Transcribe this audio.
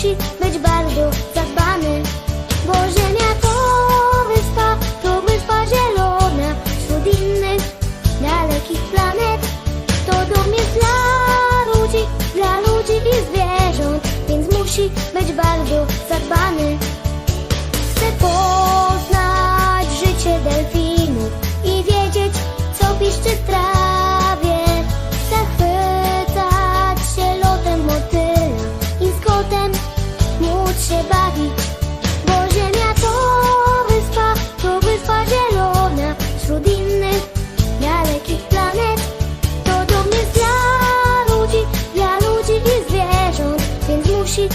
musi być bardzo zadbany, bo ziemia to wyspa, to wyspa zielona wśród innych dalekich planet. To dom jest dla ludzi, dla ludzi i zwierząt, więc musi być bardzo zadbany. Chcę poznać życie delfinów i wiedzieć, co piszczy strach. 是